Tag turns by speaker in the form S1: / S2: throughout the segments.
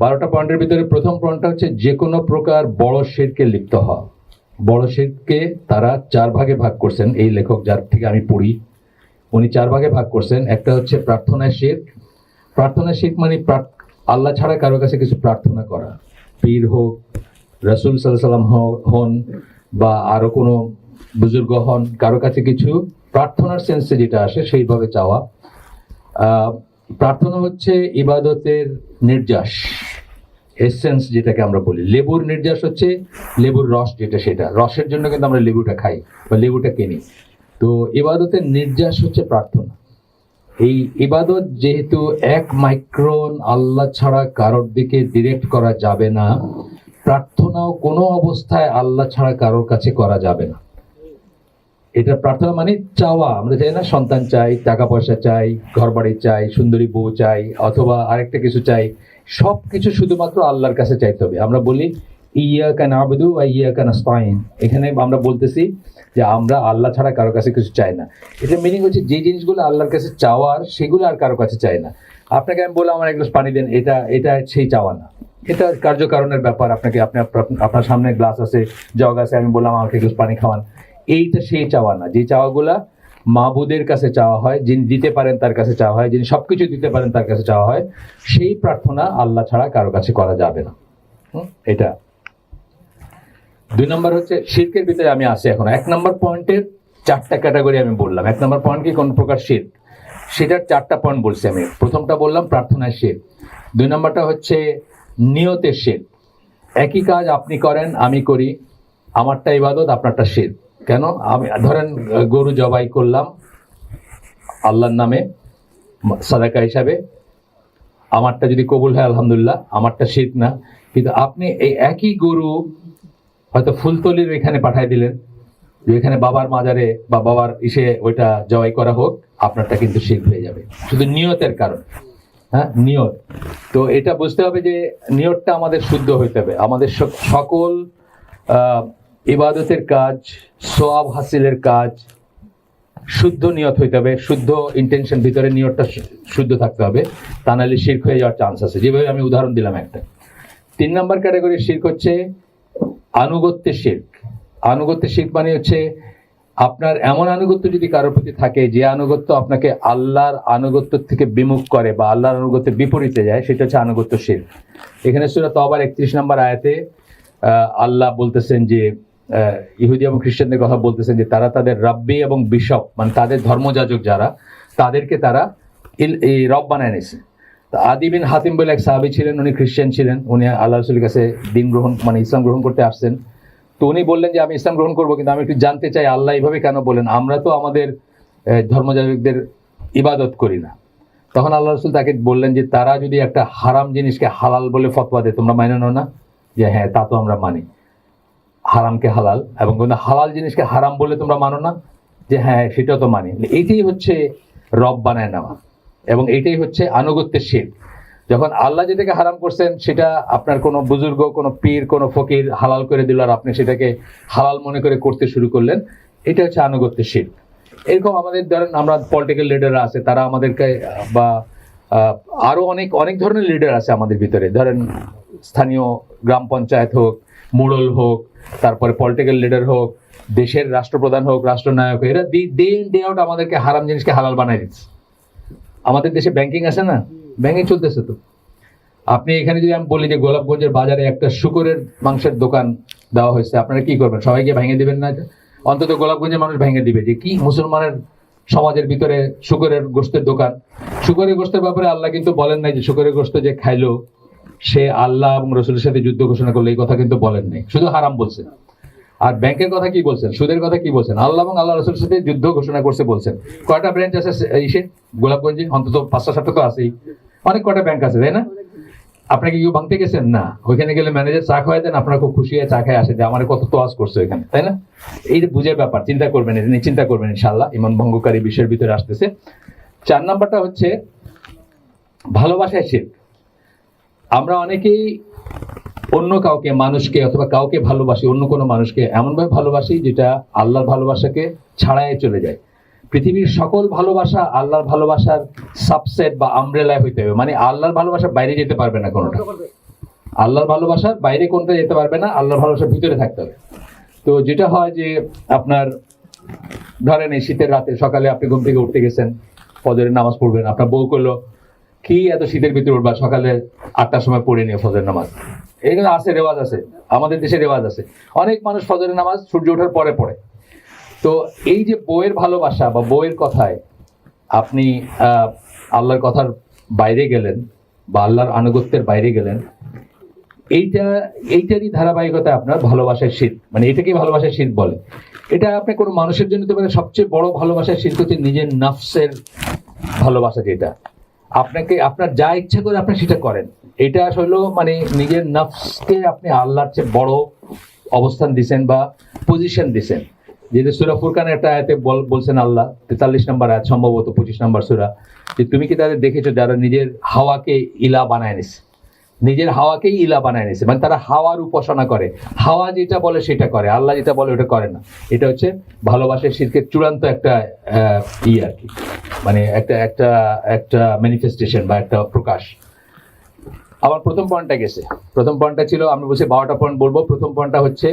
S1: বারোটা পয়েন্টের ভিতরে প্রথম পয়েন্টটা হচ্ছে যে কোনো প্রকার বড় শেরকে লিপ্ত হওয়া। বড় শেরকে তারা চার ভাগে ভাগ করছেন, এই লেখক যার থেকে আমি পড়ি। উনি চার ভাগে ভাগ করছেন, একটা হচ্ছে প্রার্থনায় শেখ প্রার্থনায় শেখ মানে আল্লাহ ছাড়া কারও কাছে কিছু প্রার্থনা করা। পীর হোক, রসুল সাল্লাহ সাল্লাম হন বা আরও কোনো বুজুর্গ হন, কারও কাছে কিছু প্রার্থনার সেন্সে যেটা আসে সেইভাবে চাওয়া। প্রার্থনা হচ্ছে ইবাদতের নির্যাস এসেন্স যেটাকে আমরা বলি। লেবুর নির্যাস হচ্ছে লেবুর রস যেটা সেটা। রসের জন্য কিন্তু আমরা লেবুটা খাই বা লেবুটা কিনি। তো ইবাদতের নির্যাস হচ্ছে প্রার্থনা। এই ইবাদত যেহেতু এক মাইক্রন আল্লাহ ছাড়া কারোর দিকে ডিরেক্ট করা যাবে না, প্রার্থনাও কোনো অবস্থায় আল্লাহ ছাড়া কারোর কাছে করা যাবে না। এটা প্রার্থনা মানে চাওয়া। আমরা চাই না সন্তান চাই টাকা পয়সা চাই ঘর বাড়ি চাই, সুন্দরী বউ চাই, অথবা আরেকটা কিছু চাই। সব কিছু শুধুমাত্র আল্লাহর কাছে চাইতে হবে। আমরা বলি ইয়া কান আবদু আর ইয়া কান আস্তাইন এখানে আমরা বলতেছি যে আমরা আল্লাহ ছাড়া কারও কাছে কিছু চাই না। এটা মিনিং হচ্ছে যে জিনিসগুলো আল্লাহর কাছে চাওয়ার, সেগুলো আর কারও কাছে চাই না। আপনাকে আমি বললাম, আমার এক গ্লাস পানি দেন। এটা এটা সেই চাওয়া না। এটা কার্যকারণের ব্যাপার। আপনাকে, আপনি আপনার- সামনে গ্লাস আছে, জগ আছে, আমি বললাম, আমাকে এক গ্লাস পানি খাওয়ান। এইটা সেই চাওয়া না। যে চাওয়াগুলা মাবুদের কাছে চাওয়া হয়, যিনি দিতে পারেন তার কাছে চাওয়া হয়, যিনি সবকিছু দিতে পারেন তার কাছে চাওয়া হয়, সেই প্রার্থনা আল্লাহ ছাড়া কারও কাছে করা যাবে না। এটা। দুই নম্বর হচ্ছে শিল্পের ভিতরে আমি আসি এখন। এক নম্বর পয়েন্টের চারটা ক্যাটাগরি আমি বললাম। এক নম্বর পয়েন্ট কি? কোন প্রকার শিল্প সেটার চারটা পয়েন্ট বলছি আমি। প্রথমটা বললাম প্রার্থনায় শিল্প দুই নম্বরটা হচ্ছে নিয়তের শিল্প একই কাজ আপনি করেন, আমি করি। আমারটা ইবাদত, আপনারটা শিল্প কেন? আমি, ধরেন, গরু জবাই করলাম, আল্লাহর নামে, সাদাকা হিসাবে, আমারটা যদি কবুল হয়, আলহামদুলিল্লাহ, আমারটা শীত না। কিন্তু আপনি এই একই গরু হয়তো ফুলতলির এখানে পাঠিয়ে দিলেন, যে এখানে বাবার মাজারে বা বাবার ইসে ওইটা জবাই করা হোক, আপনারটা কিন্তু শীত হয়ে যাবে। শুধু নিয়তের কারণ। হ্যাঁ নিয়ত। তো এটা বুঝতে হবে যে নিয়তটা আমাদের শুদ্ধ হইতে হবে। আমাদের সকল ইবাদতের কাজ সোয়াব হাসিলের কাজ, শুদ্ধ নিয়ত হইতে হবে, শুদ্ধ ইন্টেনশন ভিতরে নিয়তটা শুদ্ধ থাকতে হবে, তা নাহলে শির্ক হয়ে যাওয়ার চান্স আছে। যেভাবে আমি উদাহরণ দিলাম একটা। তিন নম্বর ক্যাটাগরির শির্ক হচ্ছে আনুগত্যের শির্ক। আনুগত্যের শির্ক মানে হচ্ছে আপনার এমন আনুগত্য যদি কারোর প্রতি থাকে, যে আনুগত্য আপনাকে আল্লাহর আনুগত্য থেকে বিমুখ করে বা আল্লাহর আনুগত্যের বিপরীতে যায়, সেটা হচ্ছে আনুগত্য শির্ক। এখানে সুরা আবার একত্রিশ নম্বর আয়াতে আল্লাহ বলতেছেন যে ইহুদি এবং খ্রিস্টানদের কথা বলতেছেন যে তারা তাদের রাব্বি এবং বিশপ মানে তাদের ধর্মযাজক যারা, তাদেরকে তারা রব বানায় নিয়েছে তা আদি বিন হাতিম বলে এক সাহাবি ছিলেন, উনি খ্রিস্টান ছিলেন, উনি আল্লাহ রসুলের কাছে দিন গ্রহণ মানে ইসলাম গ্রহণ করতে আসছেন। তো উনি বললেন যে, আমি ইসলাম গ্রহণ করব, কিন্তু আমি একটু জানতে চাই, আল্লাহ এইভাবে কেন বলেন? আমরা তো আমাদের ধর্মযাজকদের ইবাদত করি না। তখন আল্লাহ রসুল তাকে বললেন যে, তারা যদি একটা হারাম জিনিসকে হালাল বলে ফতোয়া দেয়, তোমরা মাইনে নাও না? যে হ্যাঁ তা তো আমরা মানি। হারামকে হালাল এবং কোনো হালাল জিনিসকে হারাম বলে তোমরা মানো না? যে হ্যাঁ সেটা তো মানি। এইটাই হচ্ছে রব বানায় নেওয়া। এবং এটাই হচ্ছে আনুগত্যের শিল্প যখন আল্লাহ যেটাকে হারাম করছেন, সেটা আপনার কোনো বুজুর্গ, কোনো পীর, কোনো ফকির হালাল করে দিল আর আপনি সেটাকে হালাল মনে করে করতে শুরু করলেন, এটা হচ্ছে আনুগত্যের শিল্প এরকম আমাদের ধরেন আমরা পলিটিক্যাল লিডাররা আছে, তারা আমাদেরকে, বা আরও অনেক অনেক ধরনের লিডার আছে আমাদের ভিতরে। ধরেন স্থানীয় গ্রাম পঞ্চায়েত হোক, মুড়ল হোক তারপরে পলিটিক্যাল লিডার হোক, দেশের রাষ্ট্রপ্রধান হোক, রাষ্ট্রনায়ক এরা ডে ইন ডে আউট আমাদেরকে হারাম জিনিসকে হালাল বানাই দিচ্ছে। আমাদের দেশে ব্যাংকিং আছে না? ব্যাংকিং চলতেছে তো। আপনি এখানে যদি আমি বলি যে গোলাপগঞ্জের বাজারে একটা শুকরের মাংসের দোকান দেওয়া হয়েছে, আপনারা কি করবেন? সবাইকে ভেঙে দিবেন না? অন্তত গোলাপগঞ্জের মানুষ ভেঙে দিবে যে কি মুসলমানের সমাজের ভিতরে শুকরের গোস্তের দোকান? শুকরের গোস্তের ব্যাপারে আল্লাহ কিন্তু বলেন নাই যে শুকরের গোস্ত যে খাইলো সে আল্লাহ এবং রসুলের সাথে যুদ্ধ ঘোষণা করল এই কথা কিন্তু বলেন নাই। শুধু হারাম বলছেন আর ব্যাংকের কথা কি বলছেন? সুদের কথা কি বলছেন? আল্লাহ এবং আল্লাহ রসুলের সাথে যুদ্ধ ঘোষণা করছে বলছেন। কয়টা ব্রাঞ্চ আছে ইসে গোলাপগঞ্জে? অন্তত পাঁচটা, সাতটা তো আছেই। অনেক কয়টা ব্যাংক আছে, তাই না? আপনাকে কেউ ভাঙতে গেছেন? না। ওইখানে গেলে ম্যানেজার চা খাওয়াই দেন, আপনারা খুব খুশি হয়ে চা খায় আসে। যে আমার কত তোয়াজ করছে ওইখানে, তাই না? এই যে বুঝের ব্যাপার, চিন্তা করবেন এটা নিয়ে চিন্তা করবেন ইনশাল্লাহ ইমান ভঙ্গকারী বিষয়ের ভিতরে আসতেছে। চার নাম্বারটা হচ্ছে, ভালোবাসায় শিল্প আমরা অনেকেই অন্য কাউকে, মানুষকে অথবা কাউকে ভালোবাসি, অন্য কোনো মানুষকে এমনভাবে ভালোবাসি যেটা আল্লাহর ভালোবাসাকে ছাড়াই চলে যায়। পৃথিবীর সকল ভালোবাসা আল্লাহর ভালোবাসার সাবসেট বা আমব্রেলায় হইতে হবে। মানে আল্লাহর ভালোবাসা বাইরে যেতে পারবে না কোনোটা। আল্লাহর ভালোবাসার বাইরে কোনটা যেতে পারবে না, আল্লাহর ভালোবাসার ভিতরে থাকতে হবে। তো যেটা হয় যে আপনার, ধরেন এই শীতের রাতে সকালে আপনি ঘুম থেকে উঠতে গেছেন, ফজরের নামাজ পড়বেন, আপনার বউ করল কি এত শীতের ভিতরে উঠবা? সকালে আটটার সময় পড়ে নিয়ে ফজরের নামাজ। এগুলো আছে, রেওয়াজ আছে। আমাদের দেশে রেওয়াজ আছে। অনেক মানুষ ফজরের নামাজ সূর্য ওঠার পরে পড়ে। তো এই যে বইয়ের ভালোবাসা বা বইয়ের কথায় আপনি আল্লাহর কথার বাইরে গেলেন বা আল্লাহর আনুগত্যের বাইরে গেলেন, এইটা, এইটারই ধারাবাহিকতা আপনার ভালোবাসার শীত। মানে এটাকেই ভালোবাসার শীত বলে। এটা আপনি কোনো মানুষের জন্য তো মানে সবচেয়ে বড় ভালোবাসার শীত হচ্ছে নিজের নফসের ভালোবাসা যেটা আপনাকে, আপনার যা ইচ্ছা করে আপনি সেটা করেন। এটা আসলে মানে নিজের নফসকে আপনি আল্লাহর চেয়ে বড় অবস্থান দিছেন বা পজিশন দিছেন। যেহেতু সুরা ফুরকান একটা আয়াতে বল- বলছেন আল্লাহ, তেতাল্লিশ নম্বর আয়াত, সম্ভবত পঁচিশ নম্বর সুরা। যে তুমি কি তাদের দেখেছ যারা নিজের হাওয়াকে ইলা বানায় নিছে? নিজের হাওয়াকেই ইলা বানায় নিছে মানে তারা হাওয়ার উপাসনা করে। হাওয়া যেটা বলে সেটা করে। আল্লাহ যেটা বলে ওটা করে না। এটা হচ্ছে ভালোবাসার শীতের চূড়ান্ত একটা ই আর কি। মানে একটা একটা একটা ম্যানিফেস্টেশন বা একটা প্রকাশ। আমার প্রথম পয়েন্টটা গেছে। প্রথম পয়েন্টটা ছিল আমি বলছি বারোটা পয়েন্ট বলব। প্রথম পয়েন্টটা হচ্ছে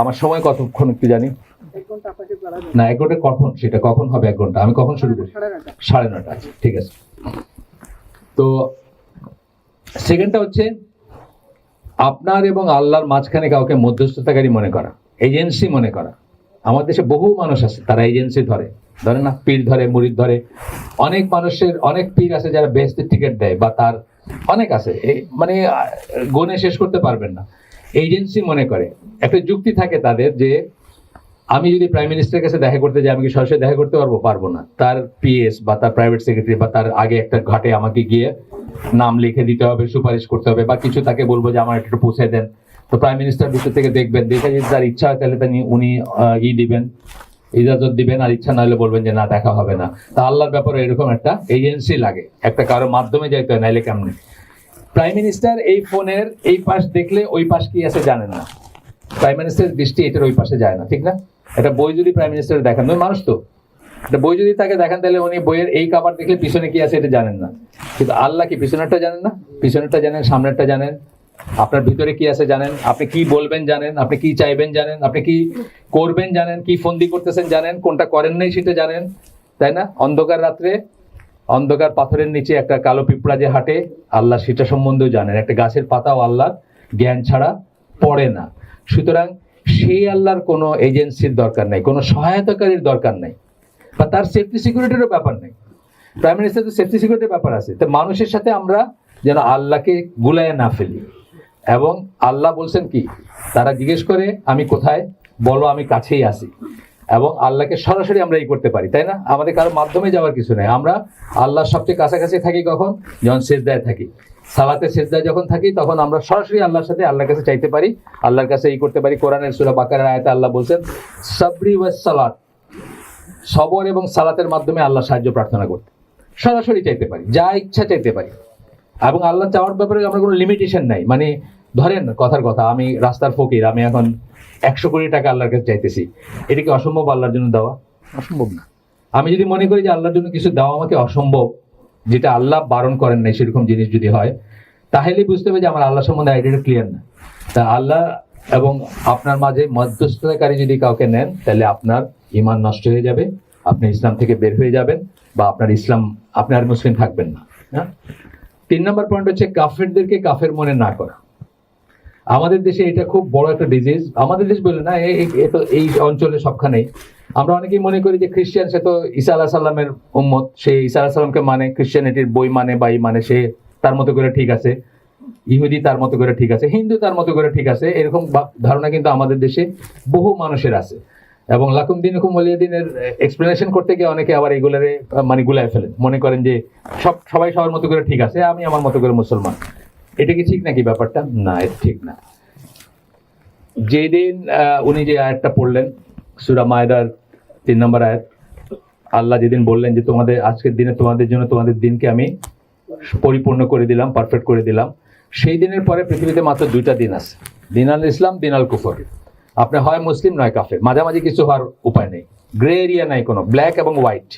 S1: আমার সময় কতক্ষণ একটু জানি? না এক ঘণ্টা কখন? সেটা কখন হবে এক ঘণ্টা? আমি কখন শুরু করি?
S2: সাড়ে নটা
S1: আছে ঠিক আছে। তো সেকেন্ডটা হচ্ছে, আপনার এবং আল্লাহর মাঝখানে কাউকে মধ্যস্থতাকারী মনে করা, এজেন্সি মনে করা। আমার দেশে বহু মানুষ আছে, তারা এজেন্সি ধরে। ধরে না, পীর ধরে মুড়ির ধরে। অনেক মানুষের, অনেক পীর আছে যারা বেস্টের টিকিট দেয় বা তার অনেক আছে। মানে গণে শেষ করতে পারবেন না। এজেন্সি মনে করে। একটা যুক্তি থাকে তাদের যে আমি যদি প্রাইম মিনিস্টারের কাছে দেখা করতে যাই, আমি কি সরাসরি দেখা করতে পারব? পারব না। তার পিএস বা তার প্রাইভেট সেক্রেটারি বা তার আগে একটা ঘাটে আমাকে গিয়ে নাম লিখে দিতে হবে, সুপারিশ করতে হবে বা কিছু তাকে বলব যে আমার একটু পৌঁছে দেন। তো প্রাইম মিনিস্টার ভিতর থেকে দেখবেন, দেখে যদি তার ইচ্ছা হয় তাহলে তিনি, উনি ই দিবেন, ইজাজত দিবেন, আর ইচ্ছা না হলে বলবেন যে না, দেখা হবে না। তা আল্লাহর ব্যাপারে এরকম একটা এজেন্সি লাগে, একটা কারও মাধ্যমে যাইতে হয়, নাইলে কেমনে? প্রাইম মিনিস্টার এই ফোনের এই পাশ দেখলে ওই পাশ কি আছে জানেন না। প্রাইম মিনিস্টারের দৃষ্টি এটার ওই পাশে যায় না, ঠিক না? একটা বই যদি প্রাইম মিনিস্টার দেখেন মানুষ তো। একটা বই যদি তাকে দেখেন, তাহলে উনি বইয়ের এই কাবার দেখলে পিছনে কি আছে এটা জানেন না। কিন্তু আল্লাহ কি পিছনেরটা জানেন না? পিছনেরটা জানেন, সামনেরটা জানেন? আপনার ভিতরে কি আছে জানেন? আপনি কি বলবেন জানেন? আপনি কি চাইবেন জানেন? আপনি কি করবেন জানেন? কি ফন্দি করতেছেন জানেন? কোনটা করেন নাই সেটা জানেন? তাই না? অন্ধকার রাত্রে, অন্ধকার পাথরের নিচে একটা কালো পিঁপড়া যে হাঁটে, আল্লাহ সেটা সম্বন্ধেও জানেন। একটা গাছের পাতাও আল্লাহর জ্ঞান ছাড়া পড়ে না। সুতরাং সেই আল্লাহর কোনো এজেন্সির দরকার নেই, কোনো সহায়তাকারীর দরকার নেই, বা তার সেফটি সিকিউরিটিরও ব্যাপার নেই। প্রাইম মিনিস্টার তো সেফটি সিকিউরিটির ব্যাপার আছে। তো মানুষের সাথে আমরা যেন আল্লাহকে গুলায় না ফেলি। এবং আল্লাহ বলছেন কি, তারা জিজ্ঞেস করে, আমি কোথায়? বলো, আমি কাছেই আছি। এবং আল্লাহকে সরাসরি আমরা এই করতে পারি, তাই না? আমাদের কারও মাধ্যমে যাওয়ার কিছু নেই। আমরা আল্লাহর সবচেয়ে কাছাকাছি থাকি কখন? যখন শেষদায় থাকি। সালাতে শেষদায় যখন থাকি তখন আমরা সরাসরি আল্লাহর সাথে আল্লাহর কাছে চাইতে পারি আল্লাহর কাছে এই করতে পারি। কোরআনের সুরা বাকারের আয়তে আল্লাহ বলছেন সাবরি ওয়াস সালাত। সবর এবং সালাতের মাধ্যমে আল্লাহ সাহায্য প্রার্থনা করতে। সরাসরি চাইতে পারি যা ইচ্ছা চাইতে পারি। এবং আল্লাহ চাওয়ার ব্যাপারে আমরা কোনো লিমিটেশন নাই। মানে ধরেন কথার কথা আমি রাস্তার ফকির আমি এখন একশো কোটি টাকা আল্লাহর কাছে চাইতেছি। এটা কি অসম্ভব আল্লাহর জন্য দেওয়া? অসম্ভব না। আমি যদি মনে করি যে আল্লাহর জন্য কিছু দেওয়া আমাকে অসম্ভব যেটা আল্লাহ বারণ করেন নাই সেরকম জিনিস যদি হয়, তাহলে বুঝতে হবে যে আমার আল্লাহ সম্বন্ধে আইডিয়াটা ক্লিয়ার না। তা আল্লাহ এবং আপনার মাঝে মধ্যস্থতাকারী যদি কাউকে নেন, তাহলে আপনার ইমান নষ্ট হয়ে যাবে, আপনি ইসলাম থেকে বের হয়ে যাবেন বা আপনার ইসলাম, আপনার মুসলিম থাকবেন না। হ্যাঁ? তিন নম্বর পয়েন্ট হচ্ছে কাফেরদেরকে কাফের মনে না করা। আমাদের দেশে এটা খুব বড় একটা ডিজিজ আমাদের দেশ বলে না তো এই অঞ্চলে সবখানেই। আমরা অনেকেই মনে করি যে খ্রিস্টান, সে তো ঈসা আলাহ সাল্লামের উম্মত। সে ঈসা আলাহ সাল্লামকে মানে খ্রিস্টানিটির বই মানে বা ই মানে সে তার মতো করে ঠিক আছে। ইহুদি তার মতো করে ঠিক আছে, হিন্দু তার মতো করে ঠিক আছে। এরকম ধারণা কিন্তু আমাদের দেশে বহু মানুষের আছে। এবং লাকুম দিন হুকুম দিনের এক্সপ্লেনেশন করতে গিয়ে অনেকে আবার এগুলারে মানে গুলায় ফেলেন মনে করেন যে সব, সবাই সবার মতো করে ঠিক আছে, আমি আমার মতো করে মুসলমান। এটা কি ঠিক নাকি ব্যাপারটা? না, এটা ঠিক না। যেদিন উনি যে আয়াতটা পড়লেন, সুরা মায়দার তিন নম্বর আয়াত, আল্লাহ যেদিন বললেন যে তোমাদের, আজকের দিনে তোমাদের জন্য তোমাদের দিনকে আমি পরিপূর্ণ করে দিলাম পারফেক্ট করে দিলাম, সেই দিনের পরে পৃথিবীতে মাত্র দুইটা দিন আছে। দিন আল ইসলাম দিন আল কুফর। আপনি হয় মুসলিম, নয় কাফের। মাঝামাঝি কিছু হওয়ার উপায় নেই। গ্রে এরিয়া নাই কোনো ব্ল্যাক এবং হোয়াইট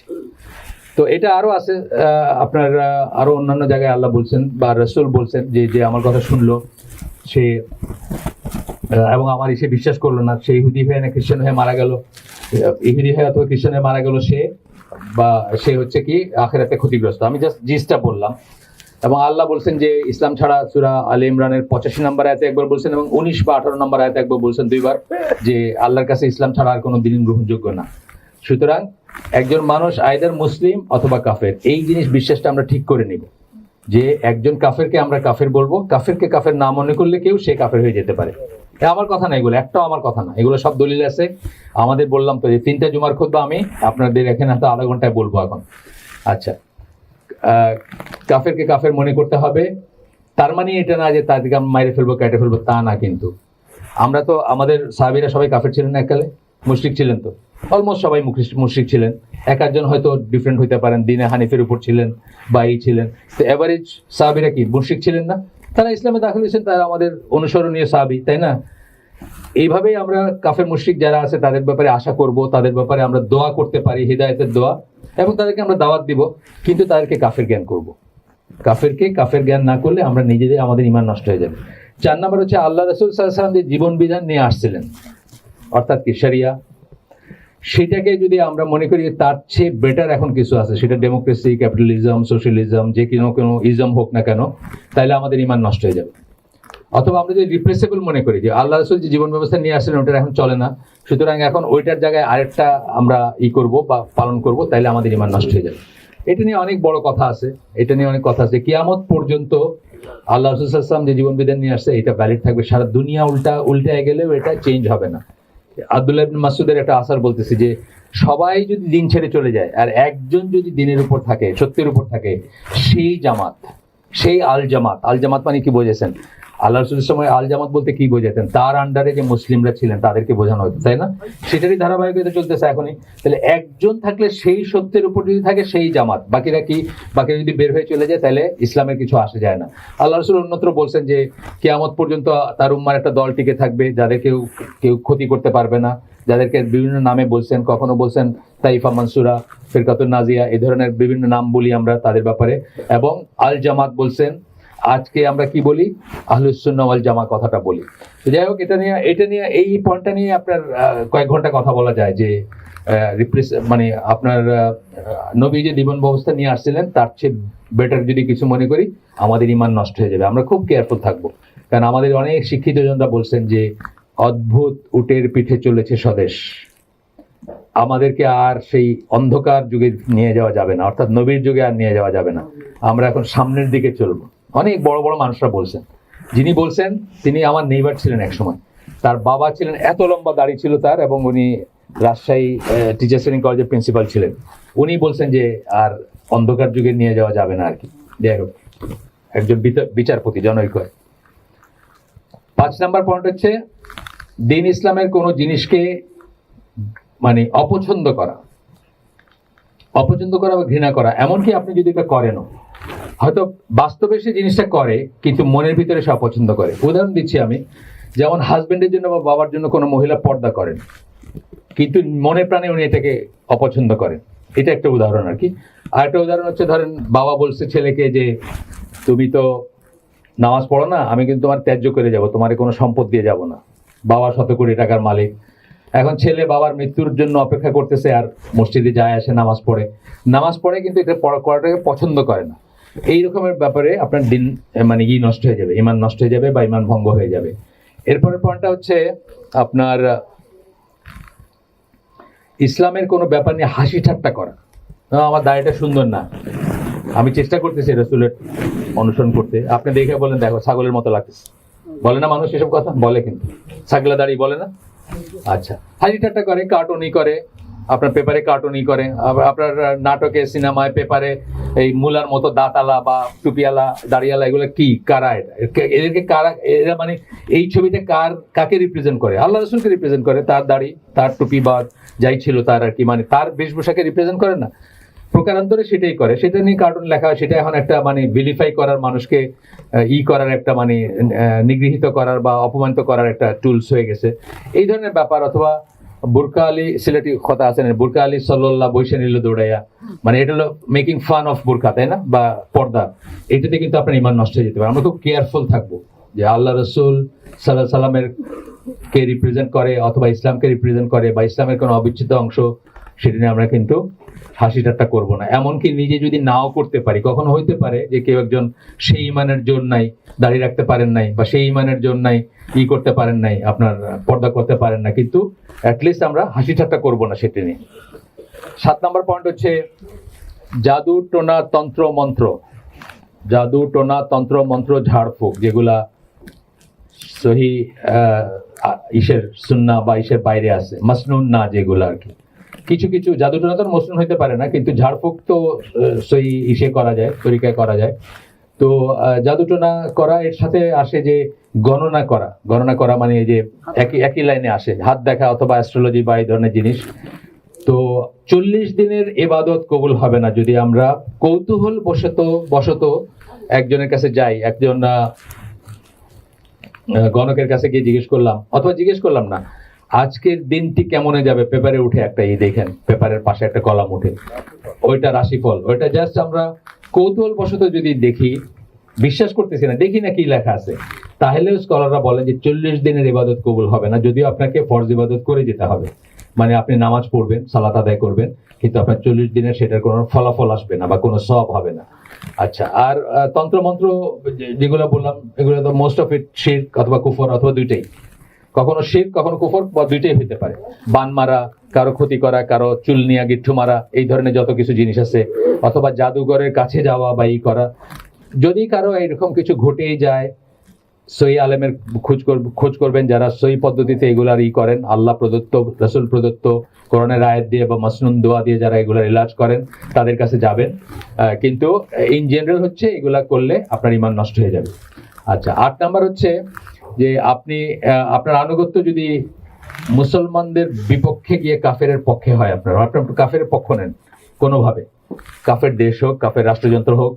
S1: তো এটা আরও আছে আপনার আহ, আরও অন্যান্য জায়গায় আল্লাহ বলছেন বা রসুল বলছেন যে যে আমার কথা শুনলো সে এবং আমার এসে বিশ্বাস করল না সে ইহুদি হয়ে না খ্রিস্টান হয়ে মারা গেল। ইহুদি হয়ে অথবা খ্রিস্টান হয়ে মারা গেল সে বা সে হচ্ছে কি আখেরাতে ক্ষতিগ্রস্ত। আমি জাস্ট জিসটা বললাম। এবং আল্লাহ বলছেন যে ইসলাম ছাড়া সুরা আল ইমরানের পঁচাশি নম্বর আয়তে একবার বলছেন এবং উনিশ বা আঠারো নম্বর আয়তে একবার বলছেন দুইবার যে আল্লাহর কাছে ইসলাম ছাড়া আর কোনো দিন গ্রহণযোগ্য না। সুতরাং একজন মানুষ আইদার মুসলিম অথবা কাফের, এই জিনিস বিশ্বাসটা আমরা ঠিক করে নিব। যে একজন কাফেরকে আমরা কাফের বলব, কাফেরকে কাফের না মনে করলে কেউ সে কাফের হয়ে যেতে পারে। আমার কথা না, এগুলো একটাও আমার কথা না, এগুলো সব দলিল আছে। আমাদের বললাম তো যে তিনটা জুমার খুদ্া আমি আপনাদের এখানে হয়তো আধা ঘন্টায় বলব এখন। আচ্ছা কাফেরকে কাফের মনে করতে হবে। তার মানে এটা না যে তাদেরকে মাইরে ফেলব, কেটে ফেলব, তা না কিন্তু। আমরা তো, আমাদের সাহাবিরা সবাই কাফের ছিলেন এককালে, মুশরিক ছিলেন তো। অলমোস্ট সবাই মুশরিক ছিলেন। এক একজন হয়তো ডিফারেন্ট হইতে পারেন, দিনে হানিফের উপর ছিলেন বা এই ছিলেন। তো এভারেজ সাহাবিরা কি, মুশরিক ছিলেন না? তারা ইসলামে দাখিল হয়েছেন, তারা আমাদের অনুসরণীয় সাহাবি, তাই না? এইভাবেই আমরা কাফের মুশরিক যারা আছে, তাদের ব্যাপারে আশা করব, তাদের ব্যাপারে আমরা দোয়া করতে পারি, হৃদায়তের দোয়া, এবং তাদেরকে আমরা দাওয়াত দিব, কিন্তু তাদেরকে কাফের জ্ঞান করব। কাফেরকে কাফের জ্ঞান না করলে আমরা নিজেদের, আমাদের ইমান নষ্ট হয়ে যাবে। চার নম্বর হচ্ছে আল্লাহ রসুল সাল্লাম যে জীবন বিধান নিয়ে আসছিলেন, অর্থাৎ কি, শরিয়া সেটাকে যদি আমরা মনে করি তার চেয়ে বেটার এখন কিছু আছে, সেটা ডেমোক্রেসি ক্যাপিটালিজম সোশ্যালিজম যে কোনো কোনো ইজম হোক না কেন তাহলে আমাদের ইমান নষ্ট হয়ে যাবে। অথবা আমরা যদি রিপ্লেসেবল মনে করি যে আল্লাহ রসুল যে জীবন ব্যবস্থা নিয়ে আসলেন ওটা এখন চলে না, সুতরাং এখন ওইটার জায়গায় আরেকটা আমরা ই করব বা পালন করব তাহলে আমাদের ইমান নষ্ট হয়ে যাবে। এটা নিয়ে অনেক বড় কথা আছে, এটা নিয়ে অনেক কথা আছে। কিয়ামত পর্যন্ত আল্লাহ রসুলাম যে জীবন বিধান নিয়ে আসছে, এটা ভ্যালিড থাকবে। সারা দুনিয়া উল্টা, উল্টে গেলেও এটা চেঞ্জ হবে না। আব্দুল্লাহ মাসুদের একটা আসার বলতেছি যে, সবাই যদি দিন ছেড়ে চলে যায়, আর একজন যদি দিনের উপর থাকে, সত্যের উপর থাকে, সেই জামাত, সেই আল জামাত আল জামাত মানে কি বোঝেছেন আল্লাহ রসুলের সময় আল জামাত বলতে কি বোঝাতেন? তার আন্ডারে যে মুসলিমরা ছিলেন, তাদেরকে বোঝানো হতো, তাই না? সেটারই ধারাবাহিকতা চলতেছে এখনই। তাহলে একজন থাকলে সেই সত্যের উপর যদি থাকে, সেই জামাত। বাকিরা কি? বাকিরা যদি বের হয়ে চলে যায়, তাহলে ইসলামের কিছু আসে যায় না। আল্লাহ রসুল অন্যত্র বলছেন যে, কেয়ামত পর্যন্ত তার উম্মার একটা দল টিকে থাকবে, যাদের কেউ কেউ ক্ষতি করতে পারবে না। যাদেরকে বিভিন্ন নামে বলছেন, কখনো বলছেন তাইফা মানসুরা, ফিরকাতুন নাজিয়া এই ধরনের বিভিন্ন নাম বলি আমরা তাদের ব্যাপারে। এবং আল জামাত বলছেন আজকে আমরা কি বলি? আহলুসুন্না ওয়াল জামা কথাটা বলি। তো যাই হোক, এটা নিয়ে এটা নিয়ে, এই পয়েন্টটা নিয়ে আপনার কয়েক ঘণ্টা কথা বলা যায় যে রিপ্রেস মানে আপনার নবী যে জীবন ব্যবস্থা নিয়ে আসছিলেন, তার চেয়ে বেটার যদি কিছু মনে করি, আমাদের ইমান নষ্ট হয়ে যাবে। আমরা খুব কেয়ারফুল থাকব। কারণ আমাদের অনেক শিক্ষিত জনরা বলছেন যে, অদ্ভুত উটের পিঠে চলেছে স্বদেশ। আমাদেরকে আর সেই অন্ধকার যুগে নিয়ে যাওয়া যাবে না। অর্থাৎ নবীর যুগে আর নিয়ে যাওয়া যাবে না। আমরা এখন সামনের দিকে চলবো। অনেক বড় বড় মানুষরা বলছেন। যিনি বলছেন, তিনি আমার নেইবার ছিলেন এক সময় তার বাবা ছিলেন, এত লম্বা দাড়ি ছিল তার এবং উনি রাজশাহী টিচার্স ট্রেনিং কলেজের প্রিন্সিপাল ছিলেন। উনি বলছেন যে, আর অন্ধকার যুগে নিয়ে যাওয়া যাবে না আর কি যাই হোক, একজন বিচারপতি, জনৈক পাঁচ নাম্বার পয়েন্ট হচ্ছে, দিন ইসলামের কোনো জিনিসকে মানে অপছন্দ করা। অপছন্দ করা বা ঘৃণা করা, এমনকি আপনি যদি এটা করেনও হয়তো বাস্তবে সে জিনিসটা করে, কিন্তু মনের ভিতরে সে অপছন্দ করে। উদাহরণ দিচ্ছি আমি, যেমন হাজবেন্ডের জন্য বা বাবার জন্য কোনো মহিলা পর্দা করেন, কিন্তু মনে প্রাণে উনি এটাকে অপছন্দ করেন। এটা একটা উদাহরণ আর কি। আর একটা উদাহরণ হচ্ছে, ধরেন বাবা বলছে ছেলেকে যে, তুমি তো নামাজ পড়ো না, আমি কিন্তু তোমার ত্যায্য করে যাব, তোমার কোনো সম্পদ দিয়ে যাব না। বাবা শত কোটি টাকার মালিক। এখন ছেলে বাবার মৃত্যুর জন্য অপেক্ষা করতেছে আর মসজিদে যায় আসে, নামাজ পড়ে। নামাজ পড়ে কিন্তু এটা পড়া করাটাকে পছন্দ করে না। এই রকমের ব্যাপারে আপনার দিন মানে ই নষ্ট হয়ে যাবে, ইমান নষ্ট হয়ে যাবে বা ইমান ভঙ্গ হয়ে যাবে। এরপরের পয়েন্টটা হচ্ছে আপনার, ইসলামের কোনো ব্যাপার নিয়ে হাসি ঠাট্টা করা। আমার দাড়িটা সুন্দর না। আমি চেষ্টা করতেছি রসুলের অনুসরণ করতে। আপনি দেখে বলেন, দেখো, ছাগলের মতো লাগতেছে। বলে না মানুষ এসব কথা? বলে কিন্তু। ছাগলা দাড়ি বলে না? আচ্ছা। হাসি ঠাট্টা করে কার্টুনই করে। আপনার পেপারে কার্টুনই করে আপনার নাটকে সিনেমায় পেপারে এই মুলার মতো দাঁতালা বা টুপিয়ালা, দাড়িয়ালা, এগুলো কি? কারা এদেরকে কারা, এরা মানে এই ছবিতে কার, কাকে রিপ্রেজেন্ট করে? আল্লাহ রসুলকে রিপ্রেজেন্ট করে, তার দাড়ি, তার টুপি বা যাই ছিল তার আর কি মানে তার বেশভূষাকে রিপ্রেজেন্ট করে না। প্রকারান্তরে সেটাই করে। সেটা নিয়ে কার্টুন লেখা সেটা এখন একটা মানে বিলিফাই করার মানুষকে ই করার একটা মানে নিগৃহীত করার বা অপমানিত করার একটা টুলস হয়ে গেছে। এই ধরনের ব্যাপার অথবা বুরকা আলী সিলেটি কথা আছে না, বুরকা আলী সাল্লাহ বৈশে নিল দৌড়াইয়া। মানে এটা হলো মেকিং ফান অফ বুরকা, তাই না? বা পর্দা। এটাতে কিন্তু আপনার ইমান নষ্ট হয়ে যেতে পারে। আমরা কেয়ারফুল থাকব যে আল্লাহ রসুল সাল্লাহ সাল্লামের কে রিপ্রেজেন্ট করে অথবা ইসলামকে রিপ্রেজেন্ট করে বা ইসলামের কোনো অবিচ্ছিত অংশ, সেটা নিয়ে আমরা কিন্তু হাসি ঠাট্টা করব না। এমনকি নিজে যদি নাও করতে পারি, কখনো হইতে পারে যে কেউ একজন সেই ইমানের জোর নাই, দাঁড়িয়ে রাখতে পারেন নাই, বা সেই ইমানের জোর নাই, ই করতে পারেন নাই, আপনার পর্দা করতে পারেন না। কিন্তু অ্যাটলিস্ট আমরা হাসি ঠাট্টা করব না সেটা নিয়ে। সাত নম্বর পয়েন্ট হচ্ছে, জাদু টোনা তন্ত্র মন্ত্র। জাদু টোনা তন্ত্র মন্ত্র ঝাড়ফুঁক, যেগুলা সহি ইসের সুন্না বা ইসের বাইরে আছে। মাসনুন না যেগুলো আর কি। কিছু কিছু জাদু তো মসনুন হইতে পারে না কিন্তু ঝাড়ফুঁক তো সহি ইসে করা যায় তরিকায় করা যায়। তো আহ, জাদু টোনা করা এর সাথে আসে যে গণনা করা। গণনা করা মানে যে একই একই লাইনে আসে হাত দেখা অথবা অ্যাস্ট্রোলজি বা এই ধরনের জিনিস। তো চল্লিশ দিনের এবাদত কবুল হবে না। যদি আমরা কৌতূহল বশত বশত একজনের কাছে যাই একজন গণকের কাছে গিয়ে জিজ্ঞেস করলাম অথবা জিজ্ঞেস করলাম না আজকের দিনটি কেমনে যাবে? পেপারে উঠে একটা এই দেখেন, পেপারের পাশে একটা কলাম উঠে ওইটা রাশিফল। ওইটা জাস্ট আমরা কৌতূহল বশত যদি দেখি, বিশ্বাস করতেছি না, দেখি না কি লেখা আছে। তাহলেও স্কলাররা বলেন যে চল্লিশ দিনের ইবাদত কবুল হবে না, যদিও আপনাকে ফরজ ইবাদত করে যেতে হবে। মানে আপনি নামাজ পড়বেন, সালাত আদায় করবেন, কিন্তু আপনার চল্লিশ দিনের সেটার কোনো ফলাফল আসবে না বা কোনো সব হবে না। আচ্ছা আর তন্ত্রমন্ত্র যেগুলো বললাম, এগুলো তো মোস্ট অফ ইট শির অথবা কুফর অথবা দুইটাই। কখনো শির, কখনো কুফর, বা দুইটাই হইতে পারে। বান মারা, কারও ক্ষতি করা, কারও চুল নিয়া গিঠু মারা, এই ধরনের যত কিছু জিনিস আছে, অথবা জাদুঘরের কাছে যাওয়া বা ই করা। যদি কারও এরকম কিছু ঘটেই যায়, সই আলেমের খোঁজ করব- খোঁজ করবেন যারা সই পদ্ধতিতে এগুলার ই করেন, আল্লাহ প্রদত্ত, রসুল প্রদত্ত করোনার আয়াত দিয়ে বা মাসনুন দোয়া দিয়ে যারা এগুলার ইলাজ করেন, তাদের কাছে যাবেন। কিন্তু ইন জেনারেল হচ্ছে, এগুলা করলে আপনার ইমান নষ্ট হয়ে যাবে। আচ্ছা আট নাম্বার হচ্ছে যে আপনি আপনার আনুগত্য যদি মুসলমানদের বিপক্ষে গিয়ে কাফেরের পক্ষে হয় আপনার আপনার কাফের পক্ষ নেন, কোনোভাবে। কাফের দেশ হোক, কাফের রাষ্ট্রযন্ত্র হোক,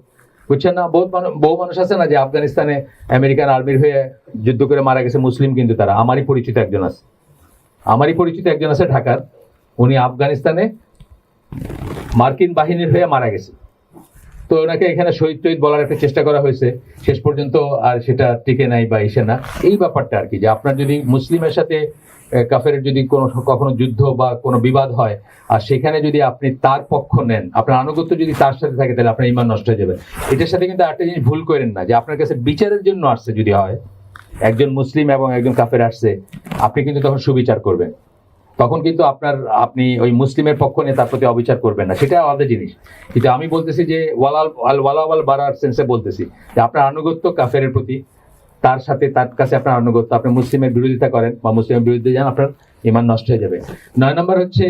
S1: বুঝছেন না? বহু বহু মানুষ আছে না যে আফগানিস্তানে আমেরিকান আর্মির হয়ে যুদ্ধ করে মারা গেছে, মুসলিম কিন্তু তারা। আমারই পরিচিত একজন আছে। আমারই পরিচিত একজন আছে ঢাকার। উনি আফগানিস্তানে মার্কিন বাহিনীর হয়ে মারা গেছে। তো ওনাকে এখানে শহীদ টহিদ বলার একটা চেষ্টা করা হয়েছে। শেষ পর্যন্ত আর সেটা টিকে নাই বা এসে না। এই ব্যাপারটা আর কি, যে আপনার যদি মুসলিমের সাথে কাফের যদি কোনো কখনো যুদ্ধ বা কোনো বিবাদ হয়, আর সেখানে যদি আপনি তার পক্ষ নেন, আপনার আনুগত্য যদি তার সাথে থাকে, তাহলে আপনার ইমান নষ্ট হয়ে যাবে। এটার সাথে কিন্তু একটা জিনিস ভুল করেন না, যে আপনার কাছে বিচারের জন্য আসছে যদি হয়, একজন মুসলিম এবং একজন কাফের আসছে, আপনি কিন্তু তখন সুবিচার করবেন। তখন কিন্তু আপনার, আপনি ওই মুসলিমের পক্ষ নিয়ে তার প্রতি অবিচার করবেন না। সেটা আলাদা জিনিস। কিন্তু আমি বলতেছি যে, ওয়ালাল ওয়ালাওয়াল বাড়ার সেন্সে বলতেছি যে, আপনার আনুগত্য কাফেরের প্রতি, তার সাথে তার কাছে আপনার আনুগত্য, আপনি মুসলিমের বিরোধিতা করেন বা মুসলিমের বিরুদ্ধে যান, আপনার ইমান নষ্ট হয়ে যাবে। নয় নম্বর হচ্ছে,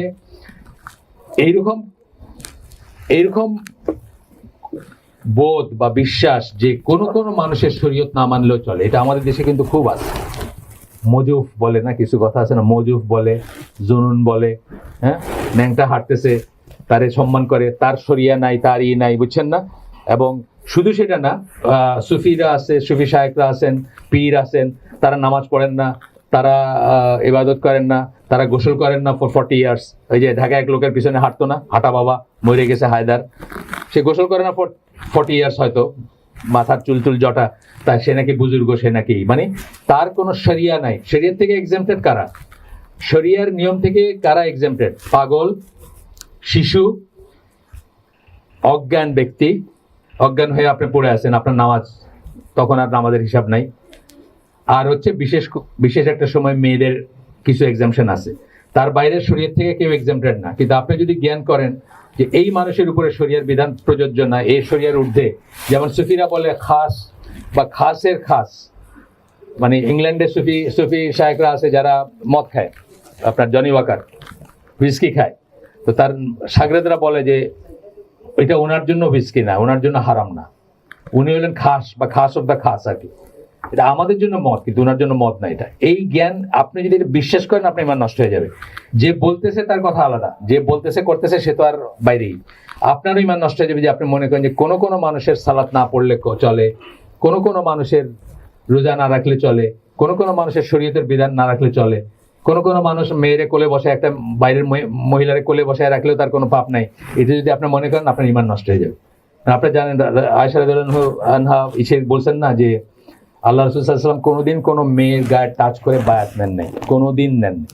S1: এইরকম এইরকম বোধ বা বিশ্বাস যে কোনো কোনো মানুষের শরীয়ত না মানলেও চলে, এটা আমাদের দেশে কিন্তু খুব আছে। মজুফ বলে না, কিছু কথা আছে না? মজুফ বলে, জুনুন বলে হ্যাঁ? ন্যাংটা হাঁটতেছে তারে সম্মান করে, তার সরিয়া নাই তার ই নাই, বুঝছেন না? এবং শুধু সেটা না সুফিরা আছে, সুফি সাহেবরা আছেন, পীর আছেন, তারা নামাজ পড়েন না, তারা ইবাদত করেন না, তারা গোসল করেন না ফর ফর্টি ইয়ার্স ওই যে ঢাকা এক লোকের পিছনে হাঁটতো না, হাঁটা বাবা মরে গেছে হায়দার। সে গোসল করে না ফর ফর্টি ইয়ার্স হয়তো। মাথার চুল চুল জটা, তা সে নাকি বুজুর্গ, সে নাকি মানে তার কোনো শরিয়া নাই। শরিয়ার থেকে এক্সামটেড কারা? শরিয়ার নিয়ম থেকে কারা এক্সামটেড পাগল, শিশু, অজ্ঞান ব্যক্তি। অজ্ঞান হয়ে আপনি পড়ে আছেন, আপনার নামাজ, তখন আর নামাজের হিসাব নাই। আর হচ্ছে বিশেষ বিশেষ একটা সময় মেয়েদের কিছু এক্সামশন আছে। তার বাইরে শরীর থেকে কেউ এক্সামটেড না। কিন্তু আপনি যদি জ্ঞান করেন যে এই মানুষের উপরে শরিয়ার বিধান প্রযোজ্য না এই শরিয়ার ঊর্ধ্বে। যেমন সুফিরা বলে খাস বা খাসের খাস। মানে ইংল্যান্ডে সুফি সুফি শায়করা আছে যারা মদ খায়। আপনার জনি ওয়াকার, হুইস্কি খায়। তো তার সাগরেদরা বলে যে এটা ওনার জন্য হুইস্কি না, ওনার জন্য হারাম না। উনি হলেন খাস বা খাস অফ দ্য খাস আর কি। এটা আমাদের জন্য মত, কিন্তু ওনার জন্য মত না এটা। এই জ্ঞান আপনি যদি এটা বিশ্বাস করেন আপনি ইমান নষ্ট হয়ে যাবে। যে বলতেছে তার কথা আলাদা, যে বলতেছে, করতেছে, সে তো আর বাইরেই। আপনারও ইমান নষ্ট হয়ে যাবে যে আপনি মনে করেন যে কোনো কোনো মানুষের সালাত না পড়লে চলে, কোনো কোনো মানুষের রোজা না রাখলে চলে, কোনো কোনো মানুষের শরীয়তের বিধান না রাখলে চলে, কোনো কোনো মানুষ মেয়েরে কোলে বসে একটা বাইরের মহি- মহিলারে কোলে বসায় রাখলেও তার কোনো পাপ নাই। এটা যদি আপনি মনে করেন, আপনার ইমান নষ্ট হয়ে যাবে। আপনি জানেন আয়সা আনহা, ইসে বলছেন না যে আল্লাহ রসুলাম কোনোদিন কোনো মেয়ের গায়ে টাচ করে বায়াত নেন নাই। কোনোদিন নেন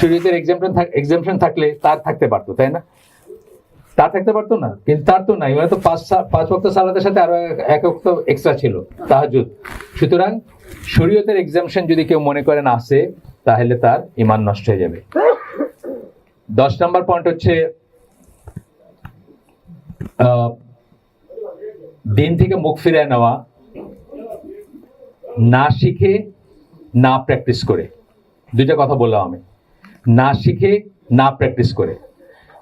S1: শরীয়তের এক্সামশন এক্সামশন থাকলে তার থাকতে পারতো, তাই না? তার থাকতে পারতো না, কিন্তু তার তো নাই। মানে তো পাঁচ পাঁচ ওয়াক্ত সালাতের সাথে আরও এক- ওয়াক্ত এক্সট্রা ছিল, তাহাজুদ। সুতরাং শরীয়তের এক্সামশন যদি কেউ মনে করেন আসে, তাহলে তার ইমান নষ্ট হয়ে যাবে। দশ নম্বর পয়েন্ট হচ্ছে দিন থেকে মুখ ফিরে নেওয়া। না শিখে না প্র্যাকটিস করে। দুইটা কথা বললাম আমি। না শিখে, না প্র্যাকটিস করে।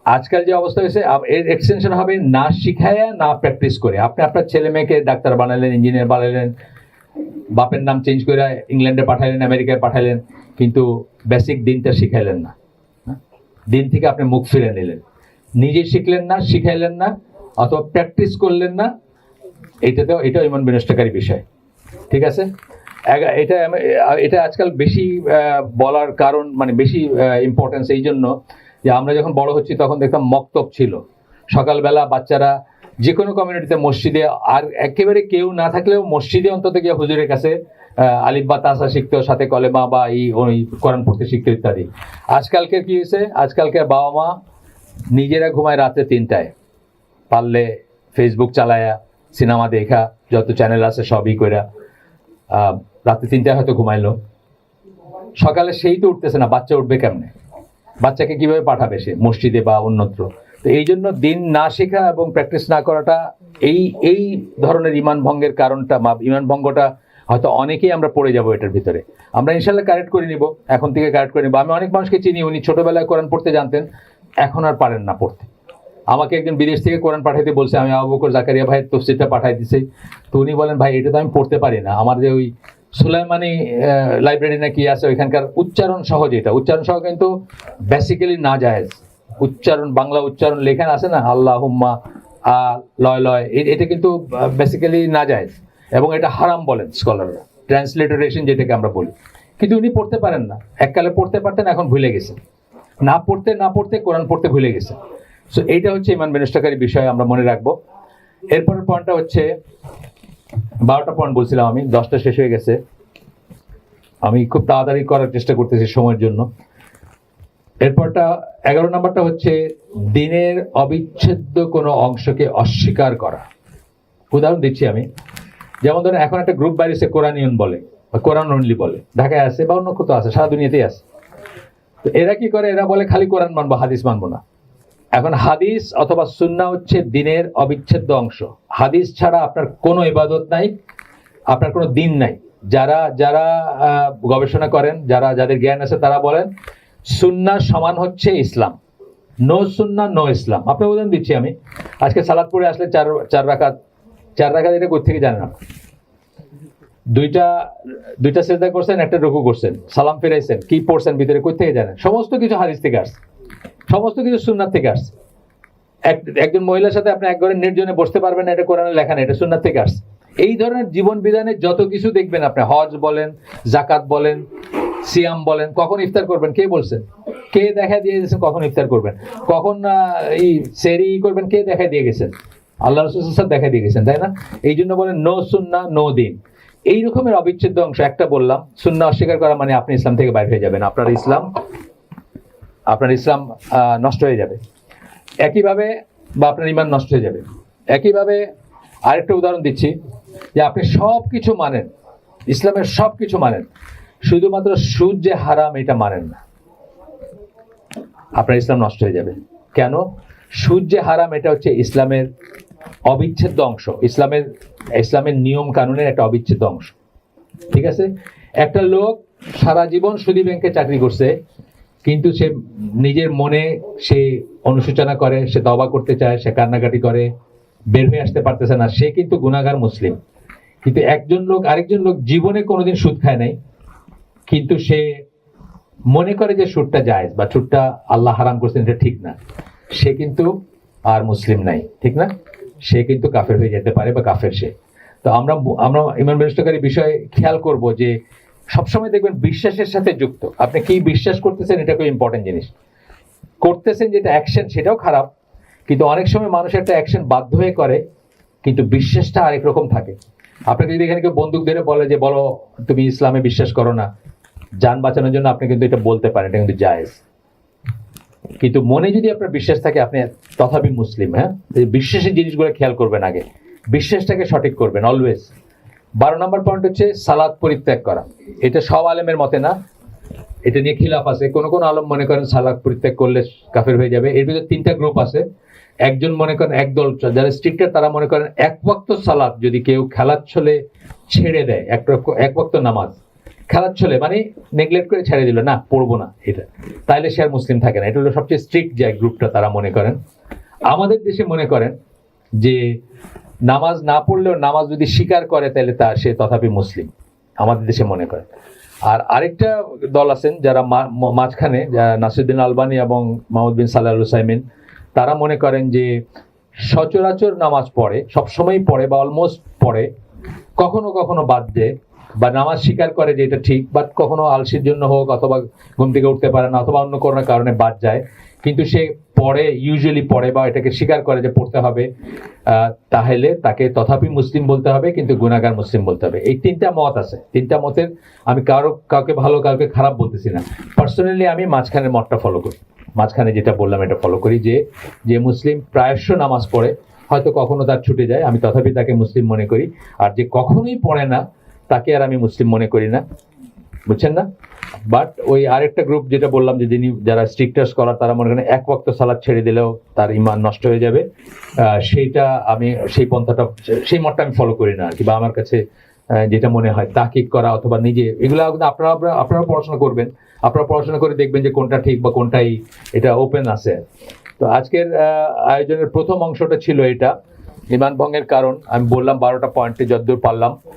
S1: আজকাল যে অবস্থা হয়েছে এর এক্সটেনশন হবে না শিখায়া, না প্র্যাকটিস করে। আপনি আপনার ছেলে মেয়েকে ডাক্তার বানালেন ইঞ্জিনিয়ার বানালেন, বাপের নাম চেঞ্জ করে ইংল্যান্ডে পাঠালেন আমেরিকায় পাঠালেন, কিন্তু বেসিক দিনটা শিখাইলেন না। হ্যাঁ? দিন থেকে আপনি মুখ ফিরে নিলেন। নিজে শিখলেন না, শিখাইলেন না, অথবা প্র্যাকটিস করলেন না, এটাতেও, এটাও ইমন বিনষ্টকারী বিষয়। ঠিক আছে? এটা এটা আজকাল বেশি বলার কারণ মানে বেশি ইম্পর্টেন্স এই জন্য যে আমরা যখন বড় হচ্ছি তখন দেখতাম মক্তব ছিল। সকালবেলা বাচ্চারা যে কোনো কমিউনিটিতে মসজিদে, আর একেবারে কেউ না থাকলেও মসজিদে অন্তত গিয়ে হুজুরের কাছে আলিফ বা তাসা শিখতো, সাথে কলেমা বা এই ওই কোরআন পড়তে শিখতো ইত্যাদি। আজকালকে কি হয়েছে? আজকালকে বাবা মা নিজেরা ঘুমায় রাত্রে তিনটায়। পারলে ফেসবুক চালায়া, সিনেমা দেখা, যত চ্যানেল আছে সবই কইরা রাত্রে তিনটায় হয়তো ঘুমাইলো। সকালে সেই তো উঠতেছে না, বাচ্চা উঠবে কেমনে? বাচ্চাকে কীভাবে পাঠাবে সে, মসজিদে বা অন্যত্র? তো এই জন্য দিন না শেখা এবং প্র্যাকটিস না করাটা এই এই ধরনের ইমান ভঙ্গের কারণটা বা ইমান ভঙ্গটা হয়তো অনেকেই আমরা পড়ে যাব এটার ভিতরে। আমরা ইনশাল্লাহ কারেক্ট করে নিব, এখন থেকে কারেক্ট করে নিব। আমি অনেক মানুষকে চিনি, উনি ছোটবেলায় কোরআন পড়তে জানতেন, এখন আর পারেন না পড়তে। আমাকে একজন বিদেশ থেকে কোরআন পাঠাইতে বলছে, আমি আবু বকর জাকারিয়া ভাইয়ের তফসিরটা পাঠাই দিছি। তো উনি বলেন, ভাই, এটা তো আমি পড়তে পারি না। আমার যে ওই সুলাইমানি লাইব্রেরি না কি আছে, ওইখানকার উচ্চারণ সহজ এটা। উচ্চারণ সহ কিন্তু বেসিক্যালি না জায়েজ উচ্চারণ, বাংলা উচ্চারণ লেখান আছে না আল্লাহ হুম্মা আ, লয় লয় এটা কিন্তু বেসিক্যালি না জায়েজ এবং এটা হারাম বলেন স্কলাররা ট্রান্সলিটারেশন যেটাকে আমরা বলি। কিন্তু উনি পড়তে পারেন না। এককালে পড়তে পারতেন, এখন ভুলে গেছেন। না পড়তে না পড়তে, কোরআন পড়তে ভুলে গেছে সো এইটা হচ্ছে ইমান বিনষ্টকারী বিষয়, আমরা মনে রাখব। এরপরের পয়েন্টটা হচ্ছে, বারোটা পয়েন্ট বলছিলাম আমি, দশটা শেষ হয়ে গেছে। আমি খুব তাড়াতাড়ি করার চেষ্টা করতেছি সময়ের জন্য। এরপরটা, এগারো নম্বরটা হচ্ছে, দিনের অবিচ্ছেদ্য কোনো অংশকে অস্বীকার করা। উদাহরণ দিচ্ছি আমি। যেমন ধরেন, এখন একটা গ্রুপ বাইরেছে কোরআনিয়ন বলে, বা কোরআন অনলি বলে, ঢাকায় আছে বা অন্য কোথাও আছে, সারা দুনিয়াতেই আছে। তো এরা কি করে? এরা বলে, খালি কোরআন মানবো, হাদিস মানবো না। এখন হাদিস অথবা সুন্না হচ্ছে দিনের অবিচ্ছেদ্য অংশ। হাদিস ছাড়া আপনার কোনো ইবাদত নাই, আপনার কোনো দিন নাই। যারা যারা গবেষণা করেন, যারা, যাদের জ্ঞান আছে তারা বলেন সুন্না সমান হচ্ছে ইসলাম। নো সুন্না নো ইসলাম। আপনার উদাহরণ দিচ্ছি আমি। আজকে সালাদ পড়ে আসলে চার চার রাকাত, চার রাখাত এটা কোথেকে জানেন আপনি? দুইটা দুইটা সেজদা করছেন, একটা রুকু করছেন। সালাম ফিরাইছেন, কি পড়ছেন ভিতরে কোথা থেকে জানেন? সমস্ত কিছু হাদিস থেকে আসছে। সমস্ত কিছু সুন্নাত থেকে আসছে। এক- একজন মহিলার সাথে আপনি এক ঘরে নির্জনে বসতে পারবেন না, এটা কোরআনে লেখা নেই, এটা সুন্নাত থেকে আসছে। এই ধরনের জীবন বিধানে যত কিছু দেখবেন আপনি, হজ বলেন জাকাত বলেন, সিয়াম বলেন, কখন ইফতার করবেন, কে বলছেন কে দেখা দিয়ে গেছেন কখন ইফতার করবেন? কখন এই সেরি করবেন, কে দেখা দিয়ে গেছেন আল্লাহ রসুল দেখা দিয়ে গেছেন তাই না? এই জন্য বলেন, নো সুন্না, নো দিন। এই রকমের অবিচ্ছেদ্য অংশ, একটা বললাম, সুন্না অস্বীকার করা মানে আপনি ইসলাম থেকে বাইরে হয়ে যাবেন। আপনার ইসলাম আপনার ইসলাম নষ্ট হয়ে যাবে। একইভাবে বা আপনার ইমান নষ্ট হয়ে যাবে। একইভাবে আরেকটা উদাহরণ দিচ্ছি, যে আপনি সব কিছু মানেন, ইসলামের সব কিছু মানেন, শুধুমাত্র সুদ যে হারাম এটা মানেন না। আপনার ইসলাম নষ্ট হয়ে যাবে। কেন? সুদ যে হারাম এটা হচ্ছে ইসলামের অবিচ্ছেদ্য অংশ, ইসলামের ইসলামের নিয়ম কানুনের একটা অবিচ্ছেদ্য অংশ। ঠিক আছে? একটা লোক সারা জীবন সুদী ব্যাংকে চাকরি করছে কিন্তু সে নিজের মনে সে অনুশোচনা করে, সে দবা করতে চায়, সে কান্নাকাটি করে, বের হয়ে আসতে পারতেছে না। সে কিন্তু গুণাগার মুসলিম। কিন্তু একজন লোক, আরেকজন লোক জীবনে কোনোদিন সুদ খায় নাই। কিন্তু সে মনে করে যে সুদটা জায়েজ বা সুদটা আল্লাহ হারাম করছেন এটা ঠিক না। সে কিন্তু আর মুসলিম নাই, ঠিক না? সে কিন্তু কাফের হয়ে যেতে পারে বা কাফের সে। তো আমরা আমরা ইমান বিনষ্টকারী বিষয়ে খেয়াল করব যে সবসময় দেখবেন বিশ্বাসের সাথে যুক্ত। আপনি কি বিশ্বাস করতেছেন, এটা খুব ইম্পর্টেন্ট জিনিস। করতেছেন যেটা অ্যাকশন সেটাও খারাপ, কিন্তু অনেক সময় মানুষ একটা অ্যাকশন বাধ্য হয়ে করে, কিন্তু বিশ্বাসটা আরেক রকম থাকে। আপনাকে যদি এখানে কেউ বন্দুক ধরে বলে যে, বলো, তুমি ইসলামে বিশ্বাস করো না। যান বাঁচানোর জন্য আপনি কিন্তু এটা বলতে পারেন, এটা কিন্তু জায়েজ। কিন্তু মনে যদি আপনার বিশ্বাস থাকে, আপনি তথাপি মুসলিম হ্যাঁ? বিশ্বাসের জিনিসগুলো খেয়াল করবেন আগে। বিশ্বাসটাকে সঠিক করবেন অলওয়েজ বারো নম্বর পয়েন্ট হচ্ছে সালাদ পরিত্যাগ করা। এটা সব আলেমের মতে না। এটা নিয়ে খিলাফ আছে। কোন কোন আলম মনে করেন সালাদ পরিত্যাগ করলে কাফের হয়ে যাবে। এর ভিতরে তিনটা গ্রুপ আছে। একজন মনে করেন একদল, যারা স্ট্রিক্টার তারা মনে করেন এক ওয়াক্ত সালাদ যদি কেউ খেলার ছলে ছেড়ে দেয়, এক এক ওয়াক্ত নামাজ, খেলার ছলে মানে নেগলেক্ট করে ছেড়ে দিল, না, পড়ব না এটা। তাইলে সে আর মুসলিম থাকে না। এটা হলো সবচেয়ে স্ট্রিক্ট যে গ্রুপটা তারা মনে করেন। আমাদের দেশে মনে করেন যে নামাজ না পড়লেও নামাজ যদি স্বীকার করে, তাহলে তা সে তথাপি মুসলিম। আমাদের দেশে মনে করে। আর আরেকটা দল আছেন যারা মাঝখানে নাসিরুদ্দিন আলবানী এবং মাহমুদ বিন সাল্লাহ হুসাইমিন, তারা মনে করেন যে সচরাচর নামাজ পড়ে সবসময় পড়ে বা অলমোস্ট পড়ে, কখনো কখনো বাদ দেয় বা নামাজ স্বীকার করে যে এটা ঠিক বাট কখনো আলসির জন্য হোক অথবা ঘুম থেকে উঠতে পারে না অথবা অন্য কোনো কারণে বাদ যায়। কিন্তু সে পড়ে ইউজুয়ালি পড়ে বা এটাকে স্বীকার করে যে পড়তে হবে তাহলে তাকে তথাপি মুসলিম বলতে হবে, কিন্তু গুণাগার মুসলিম বলতে হবে। এই তিনটা মত আছে। তিনটা মতের আমি কারও, কাউকে ভালো, কাউকে খারাপ বলতেছি না। পার্সোনালি আমি মাঝখানের মতটা ফলো করি। মাঝখানে যেটা বললাম, এটা ফলো করি যে যে মুসলিম প্রায়শ নামাজ পড়ে, হয়তো কখনো তার ছুটে যায়, আমি তথাপি তাকে মুসলিম মনে করি। আর যে কখনোই পড়ে না, তাকে আর আমি মুসলিম মনে করি না। বুঝছেন না? বাট ওই আরেকটা গ্রুপ যেটা বললাম যে যিনি যারা স্ট্রিক্টার স্কলার তারা মনে করেন এক ওয়াক্ত সালাদ ছেড়ে দিলেও তার ইমান নষ্ট হয়ে যাবে। সেইটা আমি সেই পন্থাটা সেই মতটা আমি ফলো করি না আর কি, বা আমার কাছে যেটা মনে হয় তাকিক করা অথবা নিজে এগুলো আপনারা- আপনারা পড়াশোনা করবেন। আপনারা পড়াশোনা করে দেখবেন যে কোনটা ঠিক বা কোনটাই এটা ওপেন আছে। তো আজকের আয়োজনের প্রথম অংশটা ছিল এটা। ইমান ভঙ্গের কারণ, আমি বললাম বারোটা পয়েন্টে যতদূর পারলাম।